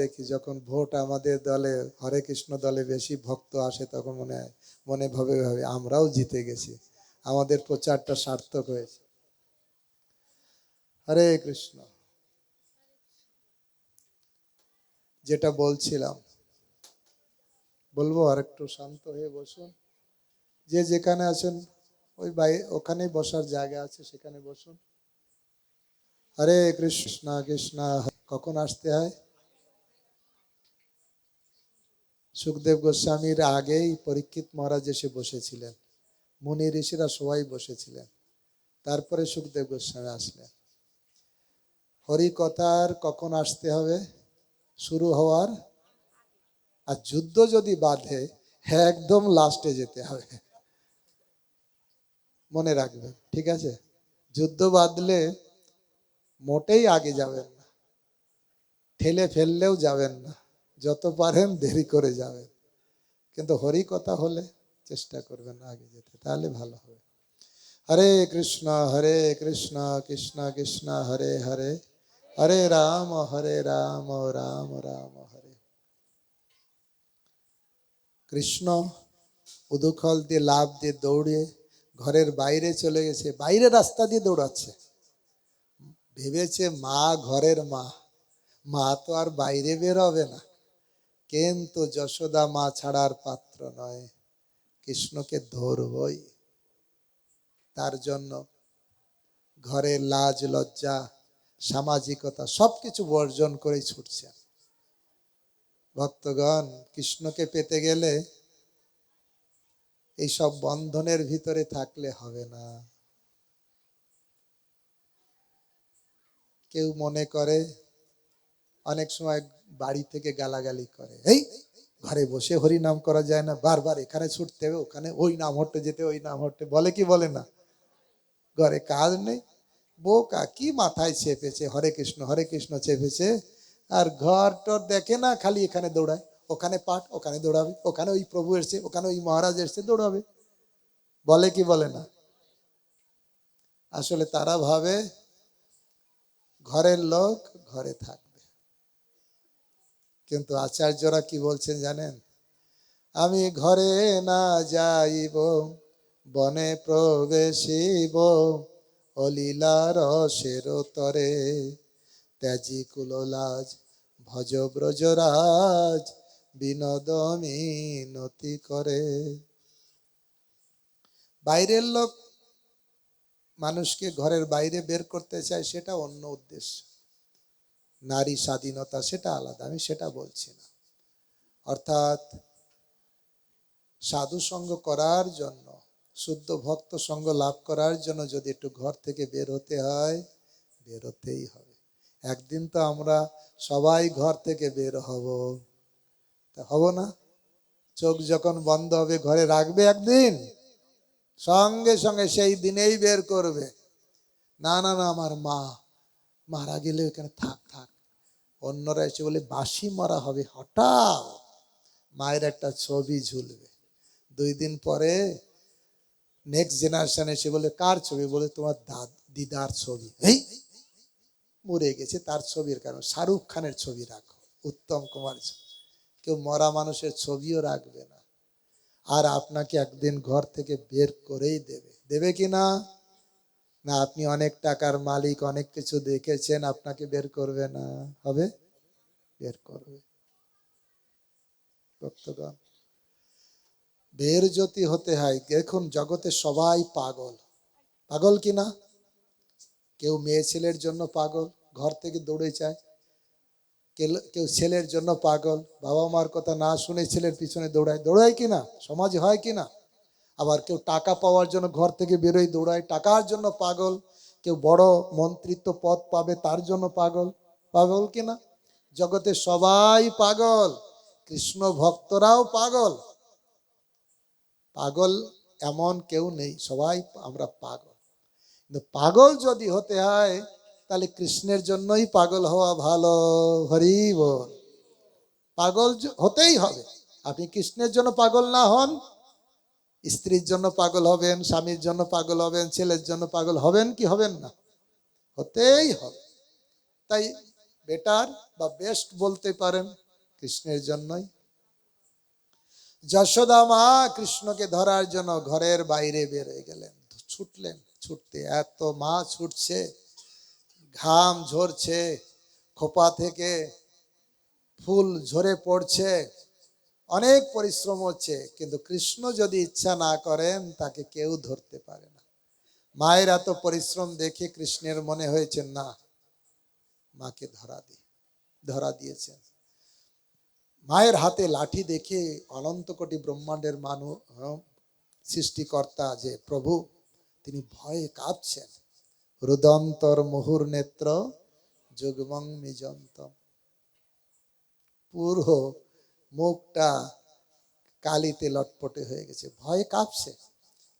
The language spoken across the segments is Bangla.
দেখি যখন ভোট আমাদের দলে, হরে কৃষ্ণ দলে বেশি ভক্ত আসে, তখন মনে হয়, মনে ভাবে ভাবে আমরাও জিতে গেছি। আমাদের প্রচারটা সার্থক হয়েছে। হরে কৃষ্ণ। যেটা বলছিলাম, বলব আর একটু শান্ত হয়ে বসুন। যে যেখানে আছেন, ওই বাই ওখানে বসার জায়গা আছে, সেখানে বসুন। হরে কৃষ্ণ কৃষ্ণ কখন আসতে হয়? সুখদেব গোস্বামীর আগেই পরীক্ষিত মহারাজ এসে বসেছিলেন। মুনি ঋষিরা সবাই বসেছিলেন। তারপরে সুখদেব গোস্বামী আসলেন। হরি কথার কখন আসতে হবে? শুরু হওয়ার? আর যুদ্ধ যদি বাঁধে হ্যাঁ একদম লাস্টে যেতে হবে। মনে রাখবেন, ঠিক আছে? যুদ্ধ বাঁধলে মোটেই আগে যাবেন না। ঠেলে ফেললেও যাবেন না। যত পারেন দেরি করে যাবেন। কিন্তু হরি কথা হলে চেষ্টা করবেন আগে যেতে, তাহলে ভালো হবে। হরে কৃষ্ণ হরে কৃষ্ণ কৃষ্ণ কৃষ্ণ, হরে হরে। হরে রাম হরে রাম রাম রাম, হরে। কৃষ্ণ উদুখল দিয়ে লাভ দিয়ে দৌড়ে ঘরের বাইরে চলে গেছে, বাইরে রাস্তা দিয়ে দৌড়াচ্ছে। ভেবেছে মা ঘরের মা মা তো আর বাইরে বের হবে না। কিন্তু যশোদা মা ছাড়ার পাত্র নয়। কৃষ্ণকে ধরবই। তার জন্য ঘরের লাজ, লজ্জা, সামাজিকতা সবকিছু বর্জন করে ছুটছেন ভক্তগণ, কৃষ্ণকে পেতে গেলে এইসব বন্ধনের ভিতরে থাকলে হবে না। কেউ মনে করে, অনেক সময় বাড়ি থেকে গালাগালি করে। এই, ঘরে বসে হরি নাম করা যায় না। বারবার এখানে ছুটতে হবে, ওখানে ওই নাম হটতে যেতে, ওই নাম হটতে বলে কি বলে না? ঘরে কাজ নেই। বোকা, কি মাথায় চেপেছে? হরে কৃষ্ণ হরে কৃষ্ণ চেপেছে। আর ঘর টর দেখে না, খালি এখানে দৌড়ায়। ওখানে পাঠ, ওখানে দৌড়াবে। ওখানে ওই প্রভু এসছে, ওখানে ওই মহারাজ এসছে, দৌড়াবে। বলে কি বলে না? আসলে তারা ভাবে, ঘরের লোক ঘরে থাকবে কিন্তু আচার্যরা কি বলছেন জানেন? আমি ঘরে না যাইব, বনে প্রবেশিব, অলীলা রসের তরে ত্যাজি কুললাজ ভজ ব্রজরাজ বিনোদ মিনতি করে। বাইরের লোক মানুষকে ঘরের বাইরে বের করতে চায়, সেটা অন্য উদ্দেশ্য। নারী স্বাধীনতা সেটা আলাদা, আমি সেটা বলছি না। অর্থাৎ সাধু সঙ্গ করার জন্য, শুদ্ধ ভক্ত সঙ্গ লাভ করার জন্য যদি একটু ঘর থেকে বের হতে হয়, বের হতেই হবে। একদিন তো আমরা সবাই ঘর থেকে বের হব। তা হব না? চোখ যখন বন্ধ হবে, ঘরে রাখবে একদিন? সঙ্গে সঙ্গে সেই দিনেই বের করবে। না না না, আমার মা মারা গেলে এখানে থাক থাক। অন্যরা এসে বলে বাসি মারা হবে হঠাৎ মায়ের একটা ছবি ঝুলবে। দুই দিন পরে নেক্সট জেনারেশন এসে বলে, কার ছবি? বলে, তোমার দাদ, দিদার ছবি। এই, মরে গেছে তার ছবির কারণ। শাহরুখ খানের ছবি রাখো, উত্তম কুমার কেউ মরা মানুষের ছবিও রাখবে না। আর আপনাকে একদিন ঘর থেকে বের করেই দেবে। দেবে কি না? না, আপনি অনেক টাকার মালিক, অনেক কিছু দেখেছেন, আপনাকে বের করবে না। হবে? বের করবে। বের যদি হতে হয়। দেখুন, জগতে সবাই পাগল। পাগল কি না? কেউ মেয়ে ছেলের জন্য পাগল, ঘর থেকে দৌড়ে যায়। কেউ ছেলের জন্য পাগল বাবা মার কথা না শুনে ছেলের পিছনে দৌড়ায়। দৌড়ায় কি না? সমাজে হয় কি না? আবার কেউ টাকা পাওয়ার জন্য ঘর থেকে বেরোয় দৌড়ায়, টাকার জন্য পাগল। কেউ বড় মন্ত্রিত্ব পদ পাবে, তার জন্য পাগল। পাগল কি না? জগতে সবাই পাগল, কৃষ্ণ ভক্তরাও পাগল। পাগল এমন কেউ নেই, সবাই আমরা পাগল। কিন্তু পাগল যদি হতে হয়, তাহলে কৃষ্ণের জন্যই পাগল হওয়া ভালো। হরি বল। পাগল হতেই হবে। আপনি কৃষ্ণের জন্য পাগল না হন স্ত্রীর জন্য পাগল হবেন, স্বামীর জন্য পাগল হবেন, ছেলের জন্য পাগল হবেন কি হবেন না? হতেই হবে। তাই বেটার বা বেস্ট বলতে পারেন কৃষ্ণের জন্যই। যশোদা মা কৃষ্ণকে ধরার জন্য ঘরের বাইরে বেরোয় গেলেন। ছুটলেন, ছুটতে এত মা ছুটছে, ঘাম ঝরছে, খোপা থেকে ফুল ঝরে পড়ছে। অনেক পরিশ্রম হচ্ছে, কিন্তু কৃষ্ণ যদি ইচ্ছা না করেন, তাকে কেউ ধরতে পারে না। মায়ের এত পরিশ্রম দেখে কৃষ্ণের মনে হয়েছে, না, মাকে ধরা দি, ধরা দিয়েছেন। মায়ের হাতে লাঠি দেখে অনন্ত কোটি ব্রহ্মাণ্ডের মানুষ সৃষ্টিকর্তা যে প্রভু, তিনি ভয়ে কাঁপছেন রুদন্তর মুহুর নেত্র, যুগমং নিজন্তম পুরো মুখটা কালিতে লটপটে হয়ে গেছে। ভয়ে কাঁপছে।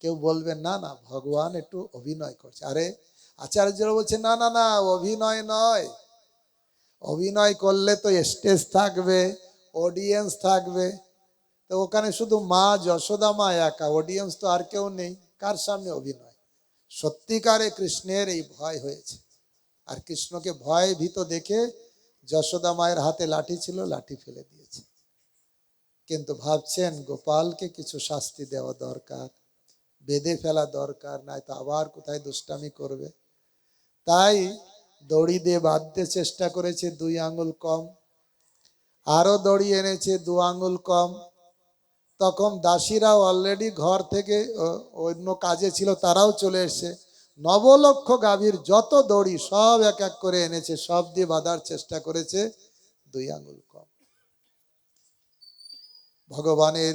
কেউ বলবে, না না, ভগবান একটু অভিনয় করছে। আরে, আচার্যরা বলছে, না না না, অভিনয় নয়। অভিনয় করলে তো স্টেজ থাকবে অডিয়েন্স থাকবে। তো ওখানে শুধু মা যশোদা মা একা অডিয়েন্স তো আর কেউ নেই। কার সামনে অভিনয়? সত্যিকারে কৃষ্ণের এই ভয় হয়েছে। আর কৃষ্ণকে ভয় ভীত দেখে যশোদা মায়ের হাতে লাঠি ছিল, লাঠি ফেলে দিয়েছে। কিন্তু ভাবছেন গোপালকে কিছু শাস্তি দেওয়া দরকার, বেঁধে ফেলা দরকার নাই তো আবার কোথায় দুষ্টামি করবে। তাই দড়ি দিয়ে বাঁধতে চেষ্টা করেছে দুই আঙুল কম আরও দড়ি এনেছে দু আঙুল কম। তখন দাসীরাও অলরেডি ঘর থেকে অন্য কাজে ছিল, তারাও চলে এসছে। নবলক্ষ গাভীর যত দড়ি সব এক এক করে এনেছে, সব দিয়ে বাঁধার চেষ্টা করেছে দুই আঙুল কম। ভগবানের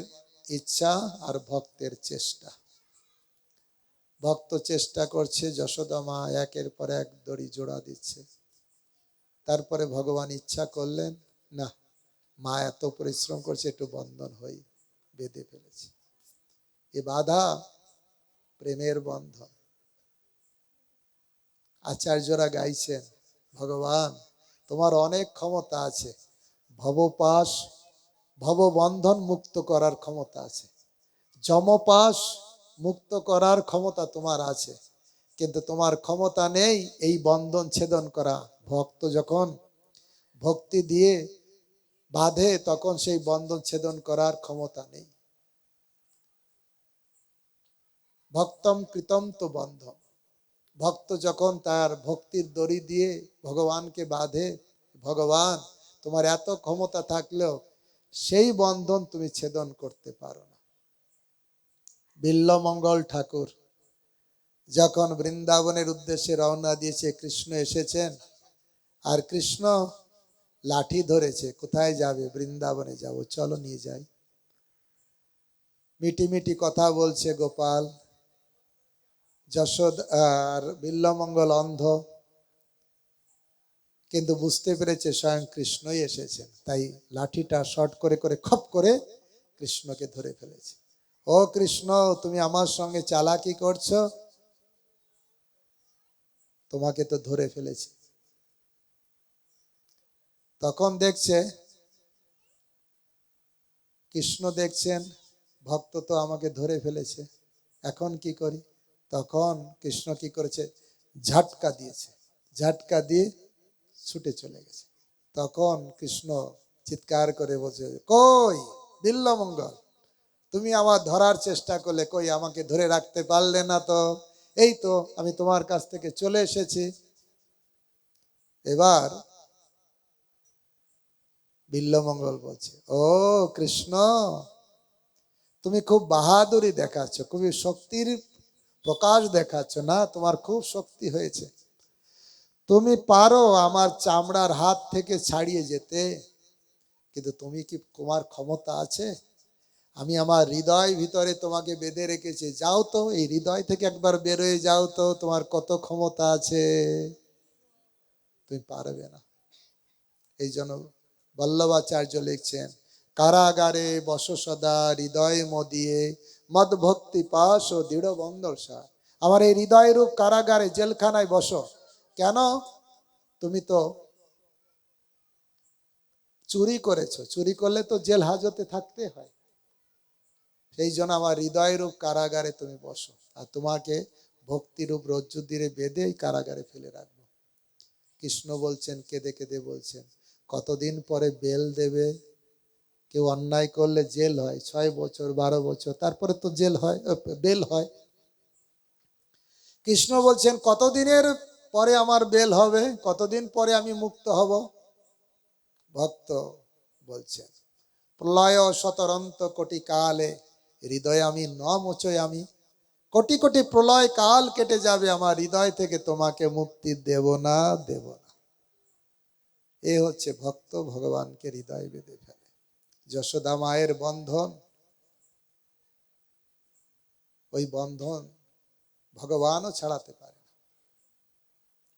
ইচ্ছা আর ভক্তের চেষ্টা। ভক্ত চেষ্টা করছে, যশোদা মা একের পর এক দড়ি জোড়া দিচ্ছে। তারপরে ভগবান ইচ্ছা করলেন, না, মা এত পরিশ্রম করছে, একটু বন্ধন হই, বেঁধে ফেলেছে। এ বাধা প্রেমের বন্ধন। আচার্যরা গাইছেন, ভগবান, তোমার অনেক ক্ষমতা আছে, ভবপাশ ভববন্ধন মুক্ত করার ক্ষমতা আছে। যমপাশ মুক্ত করার ক্ষমতা তোমার আছে। কিন্তু তোমার ক্ষমতা নেই এই বন্ধন ছেদন করা। ভক্ত যখন ভক্তি দিয়ে বাঁধে, তখন সেই বন্ধন ছেদন করার ক্ষমতা নেই। ভক্তম কৃতম তো বন্ধন। ভক্ত যখন তার ভক্তির দড়ি দিয়ে ভগবানকে বাঁধে, ভগবান, তোমার এত ক্ষমতা থাকলেও সেই বন্ধন তুমি ছেদন করতে পারো না। বিল্লমঙ্গল ঠাকুর, যখন বৃন্দাবনের উদ্দেশ্যে রওনা দিয়েছে, কৃষ্ণ এসেছেন, আর কৃষ্ণ লাঠি ধরেছে, কোথায় যাবে? বৃন্দাবনে যাব, চলো নিয়ে যাই। মিটি মিটি কথা বলছে গোপাল, যশোদ আর বিল্লমঙ্গল অন্ধ। কিন্তু বুঝতে পেরেছে স্বয়ং কৃষ্ণই এসেছেন তাই লাঠিটা শর্ট করে করে খপ করে কৃষ্ণকে ধরে ফেলেছে। ও কৃষ্ণ, তুমি আমার সঙ্গে চালাকি করছ? তোমাকে তো ধরে ফেলেছে। তখন দেখছে, কৃষ্ণ দেখছেন, ভক্ত তো আমাকে ধরে ফেলেছে। এখন কি করি? তখন কৃষ্ণ কি করেছে? ঝাটকা দিয়েছে। ঝাটকা দিয়ে ছুটে চলে গেছে। তখন কৃষ্ণ চিৎকার করে বলছে, কই, বিল্লমঙ্গল, তুমি আমার ধরার চেষ্টা করলে, কই, আমাকে ধরে রাখতে পারলে না তো? এই তো, আমি তোমার কাছ থেকে চলে এসেছি। এবার বিল্লমঙ্গল বলছে, ও কৃষ্ণ, তুমি খুব বাহাদুরি দেখাচ্ছ, খুবই শক্তির প্রকাশ দেখাচ্ছ না? তোমার খুব শক্তি হয়েছে। তুমি পারো আমার চামড়ার হাত থেকে ছাড়িয়ে যেতে, কিন্তু তুমি কি তোমার ক্ষমতা আছে? আমি আমার হৃদয় ভিতরে তোমাকে বেঁধে রেখেছি। যাও তো, এই হৃদয় থেকে একবার বেরোয় যাও তো, তোমার কত ক্ষমতা আছে? তুমি পারবে না। এই জন্য বল্লভাচার্য লিখছেন, কারাগারে বস সদা, হৃদয় মদিয়ে মদ ভক্তি পাশ ও দৃঢ় বন্দরসা আমার এই হৃদয় রূপ কারাগারে জেলখানায় বসো। কেন? তুমি তো চুরি করেছ। চুরি করলে তো জেল হাজতে থাকতে হয়। সেই জন্য আমার হৃদয় রূপ কারাগারে তুমি বসো। আর তোমাকে ভক্তিরূপ রজ্জু দিয়ে বেঁধে কারাগারে ফেলে রাখব। কৃষ্ণ বলছেন, কেঁদে কেঁদে বলছেন, কতদিন পরে বেল দেবে? কেউ অন্যায় করলে জেল হয়। ছয় বছর, বারো বছর, তারপরে তো জেল হয়, বেল হয়। কৃষ্ণ বলছেন, কতদিনের পরে আমার বেল হবে, কতদিন পরে আমি মুক্ত হব? ভক্ত বলছেন, প্রলয় শতরন্ত কোটি কালে, হৃদয়ে আমি ন মোচয় আমি। কোটি কোটি প্রলয় কাল কেটে যাবে, আমার হৃদয় থেকে তোমাকে মুক্তি দেব না দেব না। এ হচ্ছে ভক্ত ভগবানকে হৃদয় বেঁধে ফেলে। যশোদা মায়ের বন্ধন, ওই বন্ধন ভগবানও ছাড়াতে পারে।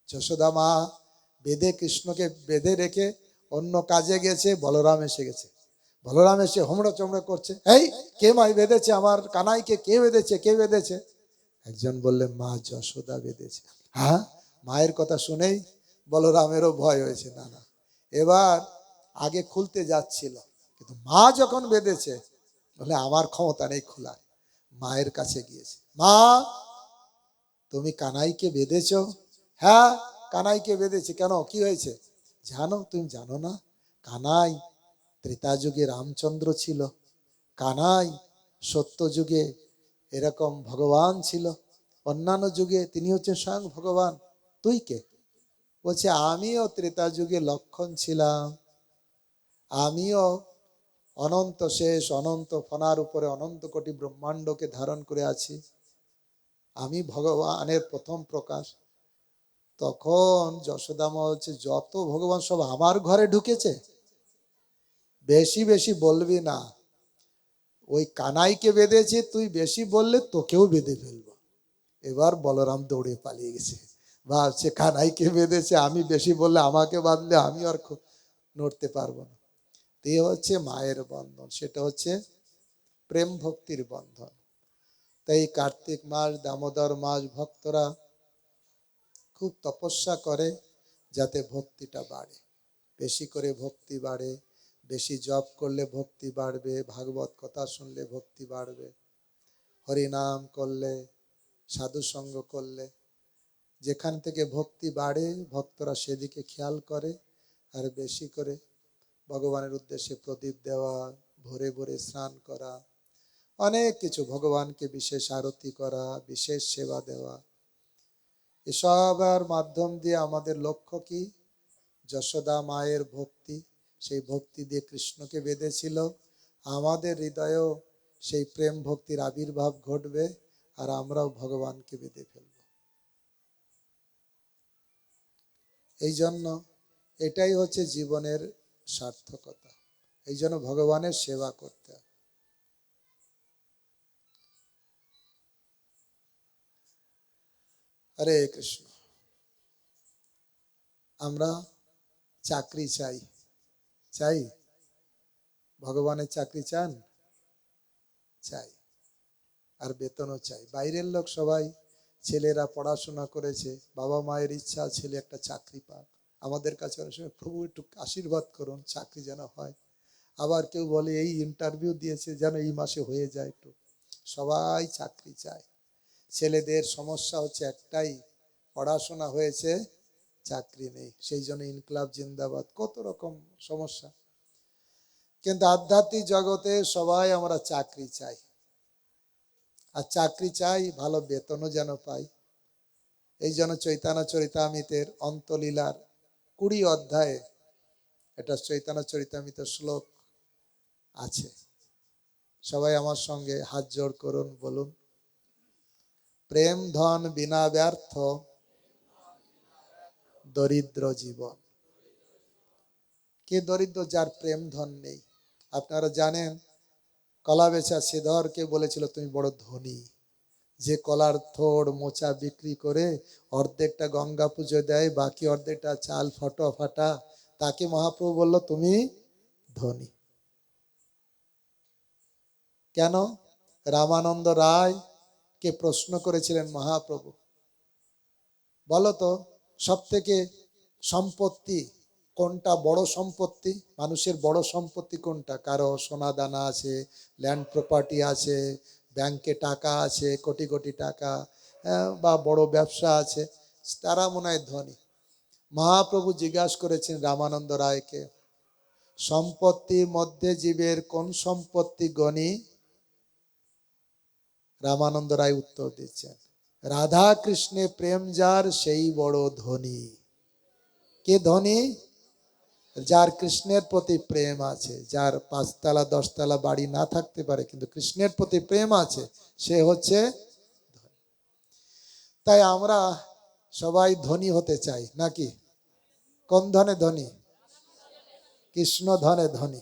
যশোদা মা বেঁধে কৃষ্ণকে বেঁধে রেখে অন্য কাজে গেছে, বলরাম এসে গেছে। বলরাম এসে হোমড়া চমড়া করছে। এই, কে মাই বেঁধেছে আমার কানাইকে? কে বেঁধেছে? কে বেঁধেছে? একজন বললে, মা যশোদা বেঁধেছে। হ্যাঁ? মায়ের কথা শুনেই বলরামেরও ভয় হয়েছে, না না। এবার আগে খুলতে যাচ্ছিল, কিন্তু মা যখন বেঁধেছে বলে আমার ক্ষমতা নেই খোলার। মায়ের কাছে গিয়েছে, মা, তুমি কানাইকে বেঁধেছ? হ্যাঁ কানাইকে বেঁধেছে। কেন? কি হয়েছে? জানো, তুমি জানো না? কানাই ত্রেতা যুগে রামচন্দ্র ছিল। কানাই সত্য যুগে এরকম ভগবান ছিল। অন্যান্য যুগে তিনি হচ্ছে স্বয়ং ভগবান। তুই কে? বলছে, আমিও ত্রেতা যুগে লক্ষণ ছিলাম। আমিও অনন্ত শেষ, অনন্ত ফনার উপরে অনন্ত কোটি ব্রহ্মাণ্ডকে ধারণ করে আছি। আমি ভগবানের প্রথম প্রকাশ। তখন যশোদামা হচ্ছে যত ভগবান সব আমার ঘরে ঢুকেছে। বেশি বেশি বলবি না। ওই কানাইকে বেঁধেছে, তুই বেশি বললে তোকেও বেঁধে ফেলব। এবার বলরাম দৌড়ে পালিয়ে গেছে। ভাবছে, কানাইকে বেঁধেছে, আমি বেশি বললে আমাকে বাঁধলে আমি আর নড়তে পারব না। তো হচ্ছে মায়ের বন্ধন, সেটা হচ্ছে প্রেম ভক্তির বন্ধন। তাই কার্তিক মাস, দামোদর মাস, ভক্তরা খুব তপস্যা করে যাতে ভক্তিটা বাড়ে। বেশি করে ভক্তি বাড়ে, বেশি জপ করলে ভক্তি বাড়বে, ভাগবত কথা শুনলে ভক্তি বাড়বে, হরিনাম করলে, সাধু সঙ্গ করলে। যেখান থেকে ভক্তি বাড়ে, ভক্তরা সেদিকে খেয়াল করে আর বেশি করে ভগবানের উদ্দেশ্যে প্রদীপ দেওয়া, ভোরে ভোরে স্নান করা, অনেক কিছু ভগবানকে বিশেষ আরতি করা, বিশেষ সেবা দেওয়া। এসবের মাধ্যম দিয়ে আমাদের লক্ষ্য কি? যশোদা মায়ের ভক্তি। সেই ভক্তি দিয়ে কৃষ্ণকে বেঁধেছিল। আমাদের হৃদয়েও সেই প্রেম ভক্তির আবির্ভাব ঘটবে আর আমরাও ভগবানকে বেঁধে ফেলব। এই জন্য এটাই হচ্ছে জীবনের সার্থকতা। এই জন্য ভগবানের সেবা করতে হবে। হরে কৃষ্ণ। আমরা চাকরি চাই। চাই? ভগবানের চাকরি চান? চাই। আর বেতনও চাই। বাইরের লোক সবাই ছেলেরা পড়াশোনা করেছে, বাবা মায়ের ইচ্ছা ছেলে একটা চাকরি পাক। আমাদের কাছে প্রভু, একটু আশীর্বাদ করুন, চাকরি যেন হয়। আবার কেউ বলে, এই ইন্টারভিউ দিয়েছে যেন এই মাসে হয়ে যায় একটু। সবাই চাকরি চায়। ছেলেদের সমস্যা হচ্ছে একটাই, পড়াশোনা হয়েছে, চাকরি নেই। সেই জন্য ইনকলাব জিন্দাবাদ, কত রকম সমস্যা। কিন্তু আধ্যাত্মিক জগতে সবাই আমরা চাকরি চাই। আর চাকরি চাই, ভালো বেতনও যেন পাই। এই জন্য চৈতন্য চরিতামিতের অন্তলীলার কুড়ি অধ্যায়ে এটা চৈতন্য চরিতামিত শ্লোক আছে। সবাই আমার সঙ্গে হাত জোড় করুন, বলুন। প্রেম, ধন, বিনা ব্যর্থ, দরিদ্র জীবন। কে দরিদ্র যার প্রেম, ধন নেই? আপনারা জানেন কলা বেচা শ্রীধরকে বলেছিল, তুমি বড় ধনী। যে কলার থোড় মোচা বিক্রি করে অর্ধেকটা গঙ্গা পুজো দেয়, বাকি অর্ধেকটা চাল ফটো ফাটা, তাকে মহাপ্রভু বলল, তুমি ধনী। কেন? রামানন্দ রায় কে প্রশ্ন করেছিলেন মহাপ্রভু? বলতো সব থেকে সম্পত্তি কোনটা বড় সম্পত্তি? মানুষের বড় সম্পত্তি কোনটা? কারও সোনা দানা আছে ল্যান্ড প্রপার্টি আছে ব্যাংকে টাকা আছে কোটি কোটি টাকা হ্যাঁ, বা বড় ব্যবসা আছে তারা মনে হয় ধনী। মহাপ্রভু জিজ্ঞাসা করেছেন রামানন্দ রায়কে সম্পত্তির মধ্যে জীবের কোন সম্পত্তি গণি রামানন্দ রায় উত্তর দিচ্ছেন, রাধা কৃষ্ণে প্রেম যার, সেই বড় ধনী। কে ধনী? যার কৃষ্ণের প্রতি প্রেম আছে, যার পাঁচতলা, দশতলা বাড়ি না থাকতে পারে, কিন্তু কৃষ্ণের প্রতি প্রেম আছে, সে হচ্ছে। তাই আমরা সবাই ধনী হতে চাই, নাকি? কোন ধনে ধনী? কৃষ্ণ ধনে ধনী।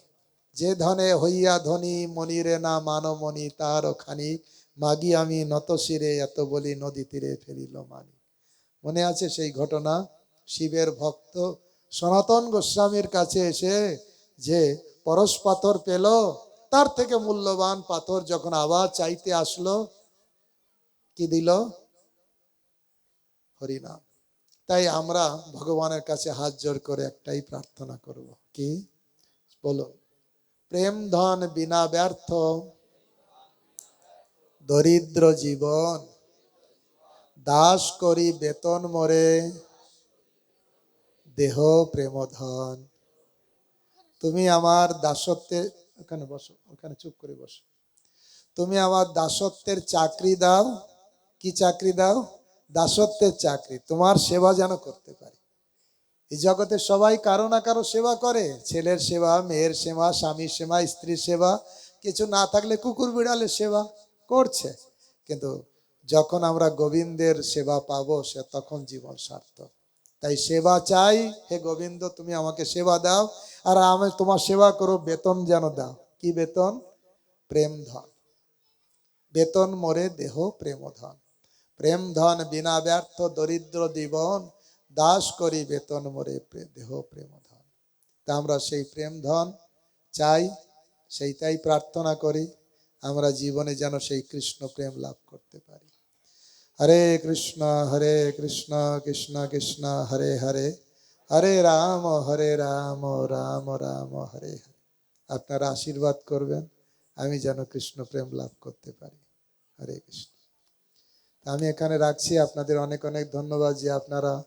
যে ধনে হইয়া ধনী, মনিরে না মানমণি মনি তার খানিক মাগি আমি নত শিরে এত বলি নদী তীরে ফেরিল মানি। মনে আছে সেই ঘটনা? শিবের ভক্ত সনাতন গোস্বামীর কাছে এসে যে পরশ পাথর পেল, তার থেকে মূল্যবান পাথর যখন আবার চাইতে আসলো, কি দিল? হরিনাম। তাই আমরা ভগবানের কাছে হাত জোর করে একটাই প্রার্থনা করব। কি? বলো, প্রেম ধন বিনা ব্যর্থ দরিদ্র জীবন, দাস করি বেতন মরে, দেহ প্রেম ধন তুমি আমার দাসত্বে ওখানে বসো, ওখানে চুপ করে বসো। তুমি আমার দাসত্বের চাকরি দাও, কি চাকরি দাও? দাসত্বের চাকরি, তোমার সেবা যেন করতে পারি। এই জগতে সবাই কারও না কারও সেবা করে, ছেলের সেবা, মেয়ের সেবা, স্বামীর সেবা, স্ত্রীর সেবা, কিছু না থাকলে কুকুর বিড়ালের সেবা। করছে। কিন্তু যখন আমরা গোবিন্দের সেবা পাবো, সে তখন জীবন সার্থক। তাই সেবা চাই, হে গোবিন্দ, তুমি আমাকে সেবা দাও, আর আমি তোমার সেবা করো, বেতন যেন দাও। কি বেতন? প্রেম ধন। বেতন মরে দেহ, প্রেম ধন। প্রেম ধন বিনা ব্যর্থ, দরিদ্র জীবন, দাস করি, বেতন মরে দেহ, প্রেম ধন। তা আমরা সেই প্রেম ধন চাই, সেইটাই প্রার্থনা করি। আমরা জীবনে যেন সেই কৃষ্ণ প্রেম লাভ করতে পারি। হরে কৃষ্ণ হরে কৃষ্ণ কৃষ্ণ কৃষ্ণ, হরে হরে। হরে রাম হরে রাম রাম রাম, হরে হরে। আপনারা আশীর্বাদ করবেন, আমি যেন কৃষ্ণ প্রেম লাভ করতে পারি। হরে কৃষ্ণ। আমি এখানে রাখছি। আপনাদের অনেক অনেক ধন্যবাদ যে আপনারা